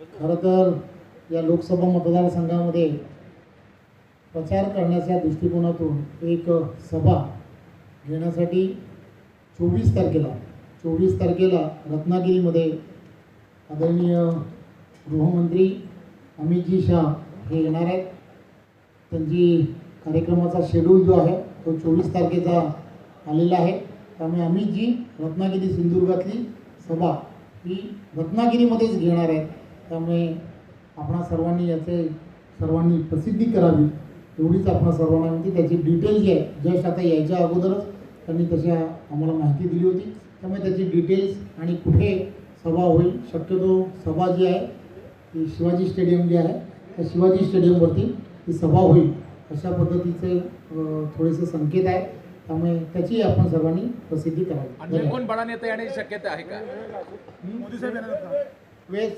खरं तर या लोकसभा मतदारसंघामध्ये प्रचार करण्याच्या दृष्टिकोनातून एक सभा घेण्यासाठी चोवीस तारखेला चोवीस तारखेला रत्नागिरीमध्ये आदरणीय गृहमंत्री अमितजी शाह हे येणार आहेत. त्यांची कार्यक्रमाचा शेड्यूल जो आहे तो चोवीस तारखेचा आलेला आहे. त्यामुळे अमितजी रत्नागिरी सिंधुदुर्गातली सभा ही रत्नागिरीमध्येच घेणार आहेत. त्यामुळे आपणा सर्वांनी याचे सर्वांनी प्रसिद्धी करावी एवढीच आपण सर्वांना विनंती. त्याची डिटेल जी आहे जस्ट आता यायच्या अगोदरच त्यांनी तशा आम्हाला माहिती दिली होती. त्यामुळे त्याची डिटेल्स आणि कुठे सभा होईल शक्यतो सभा जी आहे ती शिवाजी स्टेडियम जे आहे त्या शिवाजी स्टेडियमवरती ती सभा होईल अशा पद्धतीचे थोडेसे संकेत आहेत. त्यामुळे त्याची आपण सर्वांनी प्रसिद्धी करावी. आणखी धन्यवाद. कोण बडा नेता येण्याची शक्यता आहे का? वेळेस